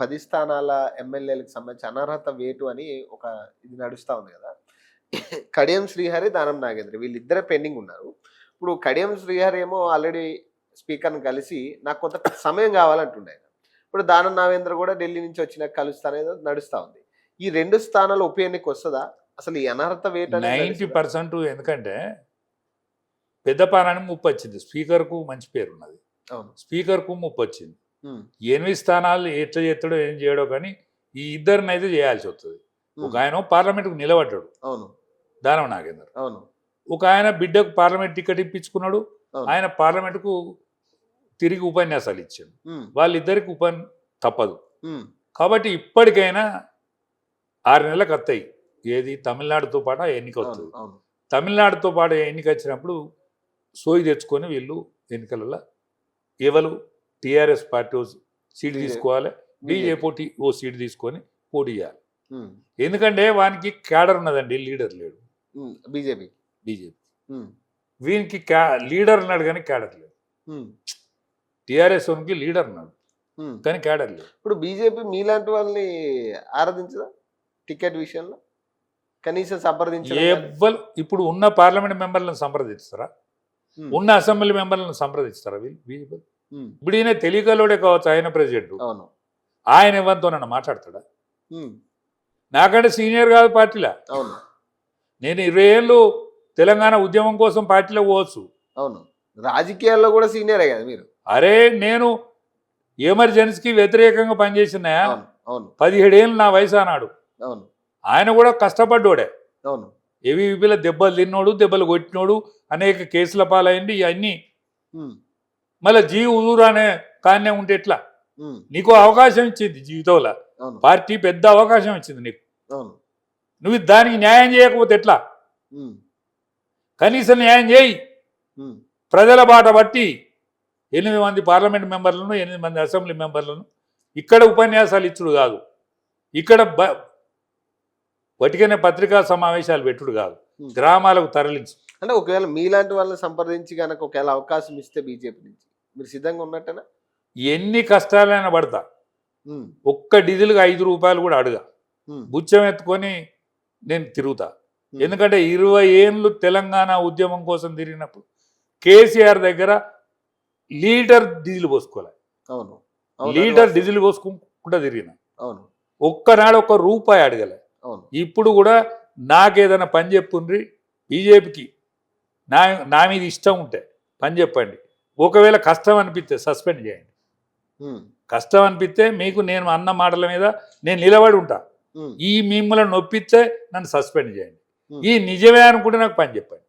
పది స్థానాల ఎమ్మెల్యేలకు సంబంధించి అనర్హత వేటు అని ఒక ఇది నడుస్తా ఉంది కదా. కడియం శ్రీహరి దానం నాగేంద్ర వీళ్ళిద్దరే పెండింగ్ ఉన్నారు. ఇప్పుడు కడియం శ్రీహరి ఏమో ఆల్రెడీ స్పీకర్ని కలిసి నాకు కొంత సమయం కావాలంటుండే. ఇప్పుడు దానం నాగేంద్ర కూడా ఢిల్లీ నుంచి వచ్చిన కలుస్తానేదో నడుస్తా ఉంది. ఈ రెండు స్థానాలు ఉప ఎన్నిక వస్తుందా? అసలు ఈ అనర్హత వేటు అనేది నైంటీ? పర్సెంట్ ఎందుకంటే పెద్దపానానికి ముప్పు వచ్చింది. స్పీకర్కు మంచి పేరు ఉన్నది అవును. స్పీకర్కు ముప్పు వచ్చింది. ఎనిమిది స్థానాలు ఎట్లా చేస్తాడో ఏం చేయడో కానీ ఈ ఇద్దరిని అయితే చేయాల్సి వస్తుంది. ఒక ఆయన పార్లమెంట్కు నిలబడ్డాడు. అవును. దానవ నాగేందర్. అవును. ఒక ఆయన బిడ్డకు పార్లమెంట్ టికెట్ ఇప్పించుకున్నాడు. ఆయన పార్లమెంట్కు తిరిగి ఉపన్యాసాలు ఇచ్చాడు. వాళ్ళిద్దరికి ఉపన్ తప్పదు. కాబట్టి ఇప్పటికైనా ఆరు నెలలకు వస్తాయి ఏది? తమిళనాడుతో పాటు ఎన్నిక వస్తుంది. తమిళనాడుతో పాటు ఎన్నిక వచ్చినప్పుడు సోయి తెచ్చుకొని వీళ్ళు ఎన్నికలలో ఎవరు టీఆర్ఎస్ పార్టీ ఓ సీట్. తీసుకోవాలి బీజేపీ. ఓ సీట్ తీసుకొని పోటీ చేయాలి. ఎందుకంటే వానికి క్యాడర్ ఉన్నదండి లీడర్ లేడు. బీజేపీ. బీజేపీ. వీనికి క్యా లీడర్ ఉన్నాడు కానీ క్యాడర్ లేదు. టీఆర్ఎస్ వానికి లీడర్ ఉన్నాడు. కానీ క్యాడర్ లేదు. ఇప్పుడు బీజేపీ మీలాంటి వాళ్ళని ఆరాధించదా టికెట్ విషయంలో? కనీసం సంప్రదించడం కానీ? ఎవ్వరు ఇప్పుడు ఉన్న పార్లమెంట్ మెంబర్లను సంప్రదిస్తారా? ఉన్న అసెంబ్లీ మెంబర్లను సంప్రదిస్తారా వీళ్ళు? బీజేపీ? ఇప్పుడు ఈయన తెలియకలోడే కావచ్చు ఆయన ప్రెసిడెంట్ అవును. ఆయన ఎవరితో నన్ను మాట్లాడతాడా? నాకంటే సీనియర్ కాదు పార్టీలో? అవును. నేను ఇరవై ఏళ్ళు తెలంగాణ ఉద్యమం కోసం పార్టీలో పోవచ్చు. అవును. రాజకీయాల్లో కూడా సీనియరే కదా మీరు? అరే నేను ఎమర్జెన్సీకి వ్యతిరేకంగా పనిచేసిన అవును అవును. పదిహేడేళ్ళు నా వయసు అన్నాడు అవును. ఆయన కూడా కష్టపడ్డోడే. అవును. ఏవీపీలో దెబ్బలు తిన్నోడు దెబ్బలు కొట్టినోడు అనేక కేసుల పాలైంది ఇవన్నీ మళ్ళీ జీ ఊరు అనే కాన్నే ఉంటే ఎట్లా? నీకు అవకాశం ఇచ్చింది జీవితంలో. పార్టీ పెద్ద అవకాశం ఇచ్చింది నీకు. నువ్వు దానికి న్యాయం చేయకపోతే ఎట్లా? కనీసం న్యాయం చేయి. ప్రజల బాట బట్టి ఎనిమిది మంది పార్లమెంట్ మెంబర్లను ఎనిమిది మంది అసెంబ్లీ మెంబర్లను ఇక్కడ ఉపన్యాసాలు ఇచ్చుడు కాదు. ఇక్కడ బ వటికనే పత్రికా సమావేశాలు పెట్టుడు కాదు. గ్రామాలకు తరలించు. అంటే ఒకవేళ మీలాంటి వాళ్ళని సంప్రదించి కనుక ఒకవేళ అవకాశం ఇస్తే బీజేపీ నుంచి. మీరు సిద్ధంగా ఉన్నట్టేనా? ఎన్ని కష్టాలైనా పడతా. ఒక్క డీజిల్కి ఐదు రూపాయలు కూడా అడుగా. బుచ్చం ఎత్తుకొని నేను తిరుగుతా. ఎందుకంటే ఇరవై ఏళ్ళు తెలంగాణ ఉద్యమం కోసం తిరిగినప్పుడు కేసీఆర్ దగ్గర లీటర్ డీజిల్ పోసుకోవాలి అవును. లీటర్ డీజిల్ పోసుకుంటా తిరిగిన. అవును. ఒక్కనాడు ఒక్క రూపాయి అడగలే. అవును. ఇప్పుడు కూడా నాకేదైనా పని చెప్పుండ్రి బీజేపీకి నా నా మీద ఇష్టం ఉంటే పని చెప్పండి. ఒకవేళ కష్టం అనిపిస్తే సస్పెండ్ చేయండి. కష్టం అనిపిస్తే మీకు నేను అన్న మాటల మీద నేను నిలబడి ఉంటా. ఈ మిమ్మల్ని నొప్పిస్తే నన్ను సస్పెండ్ చేయండి. ఈ నిజమే అనుకుంటే నాకు పని చెప్పండి.